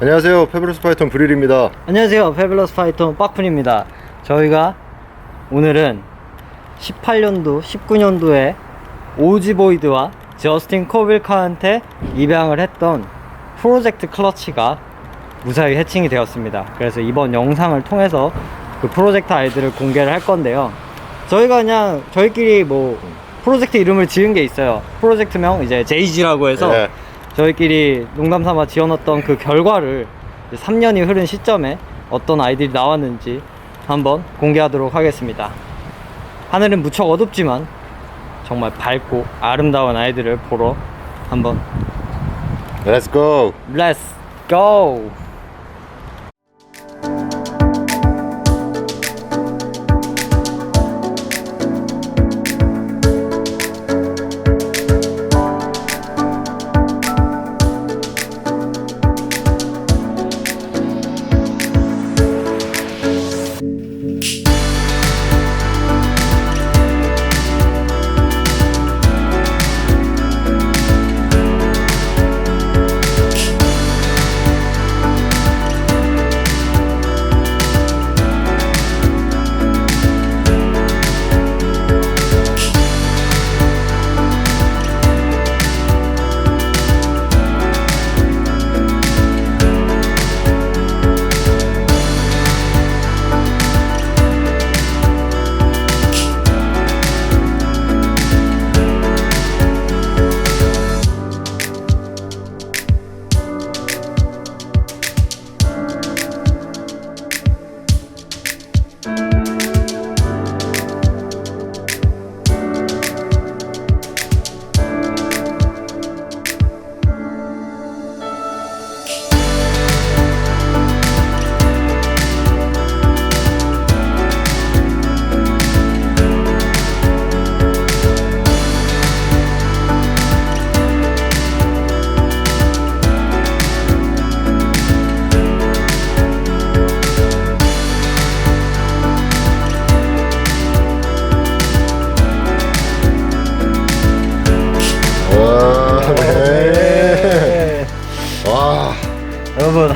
안녕하세요. 페브로스 파이톤 브릴입니다. 안녕하세요. 페블러스 파이터 빡푼입니다. 저희가 오늘은 18년도, 19년도에 오지보이드와 저스틴 코빌카한테 입양을 했던 프로젝트 클러치가 무사히 해칭이 되었습니다. 그래서 이번 영상을 통해서 그 프로젝트 아이들을 공개를 할 건데요. 저희가 그냥 저희끼리 뭐 프로젝트 이름을 지은 게 있어요. 프로젝트명 이제 제이지라고 해서 네. 저희끼리 농담 삼아 지어놨던 그 결과를 3년이 흐른 시점에 어떤 아이들이 나왔는지 한번 공개하도록 하겠습니다. 하늘은 무척 어둡지만 정말 밝고 아름다운 아이들을 보러 한번 Let's go. Let's go!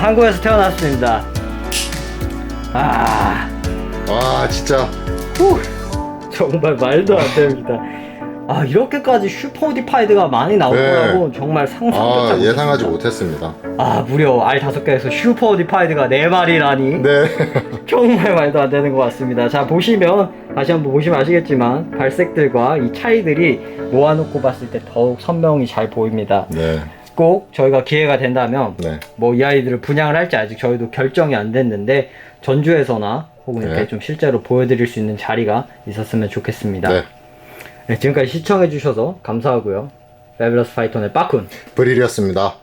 한국에서 태어났습니다. 아 와, 진짜. 후, 정말 말도 안 됩니다. 아 이렇게까지 슈퍼 디파이드가 많이 나올 네. 거라고 정말 상상도 아, 못 예상하지 했습니다. 못했습니다. 아 무려 알 다섯 개에서 슈퍼 디파이드가 네 마리라니 네. 정말 말도 안 되는 것 같습니다. 자 보시면 다시 한번 보시면 아시겠지만 발색들과 이 차이들이 모아놓고 봤을 때 더욱 선명히 잘 보입니다. 네. 꼭 저희가 기회가 된다면 네. 뭐 이 아이들을 분양을 할지 아직 저희도 결정이 안 됐는데 전주에서나 혹은 이렇게 네. 좀 실제로 보여드릴 수 있는 자리가 있었으면 좋겠습니다. 네. 네, 지금까지 시청해주셔서 감사하고요. 페블러스 파이톤의 빠쿤 브릴이었습니다.